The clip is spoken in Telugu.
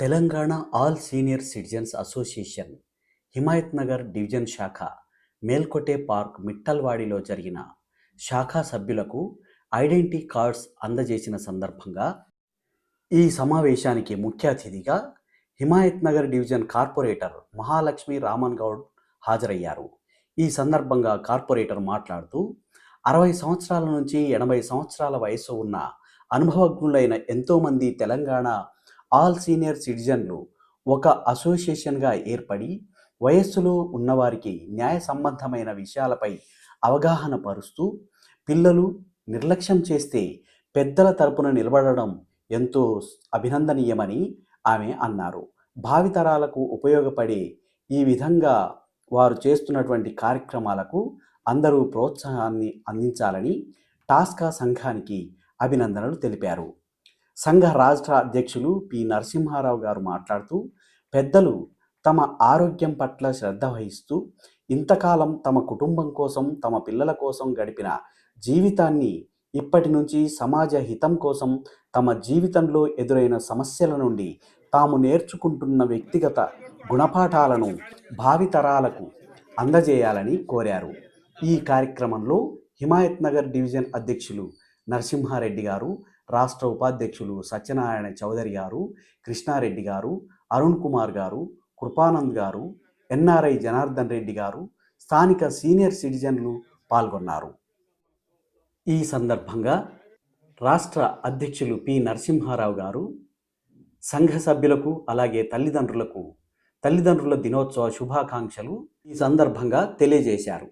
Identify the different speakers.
Speaker 1: Telangana all senior citizens association Himayat Nagar division శాఖ మేల్కొటే పార్క్ మిట్టల్వాడిలో జరిగిన శాఖా సభ్యులకు ఐడెంటిటీ కార్డ్స్ అందజేసిన సందర్భంగా ఈ సమావేశానికి ముఖ్య అతిథిగా హిమాయత్ నగర్ డివిజన్ కార్పొరేటర్ మహాలక్ష్మి రామన్ గౌడ్ హాజరయ్యారు. ఈ సందర్భంగా కార్పొరేటర్ మాట్లాడుతూ అరవై సంవత్సరాల నుంచి ఎనభై సంవత్సరాల వయసు ఉన్న అనుభవజ్ఞులైన ఎంతోమంది తెలంగాణ ఆల్ సీనియర్ సిటిజన్లు ఒక అసోసియేషన్గా ఏర్పడి వయస్సులో ఉన్నవారికి న్యాయ సంబంధమైన విషయాలపై అవగాహన పరుస్తూ పిల్లలు నిర్లక్ష్యం చేస్తే పెద్దల తరపున నిలబడడం ఎంతో అభినందనీయమని ఆమె అన్నారు. భావితరాలకు ఉపయోగపడే ఈ విధంగా వారు చేస్తున్నటువంటి కార్యక్రమాలకు అందరూ ప్రోత్సాహాన్ని అందించాలని టాస్కా సంఘానికి అభినందనలు తెలిపారు. సంఘ రాష్ట్ర అధ్యక్షులు పి. నరసింహారావు గారు మాట్లాడుతూ పెద్దలు తమ ఆరోగ్యం పట్ల శ్రద్ధ వహిస్తూ ఇంతకాలం తమ కుటుంబం కోసం తమ పిల్లల కోసం గడిపిన జీవితాన్ని ఇప్పటి నుంచి సమాజ హితం కోసం తమ జీవితంలో ఎదురైన సమస్యల నుండి తాము నేర్చుకుంటున్న వ్యక్తిగత గుణపాఠాలను భావితరాలకు అందజేయాలని కోరారు. ఈ కార్యక్రమంలో హిమాయత్ నగర్ డివిజన్ అధ్యక్షులు నరసింహారెడ్డి గారు రాష్ట్ర ఉపాధ్యక్షులు సత్యనారాయణ చౌదరి గారు కృష్ణారెడ్డి గారు అరుణ్ కుమార్ గారు కృపానంద్ గారు ఎన్ఆర్ఐ జనార్దన్ రెడ్డి గారు స్థానిక సీనియర్ సిటిజన్లు పాల్గొన్నారు. ఈ సందర్భంగా రాష్ట్ర అధ్యక్షులు పి. నరసింహారావు గారు సంఘ సభ్యులకు అలాగే తల్లిదండ్రులకు తల్లిదండ్రుల దినోత్సవ శుభాకాంక్షలు ఈ సందర్భంగా తెలియజేశారు.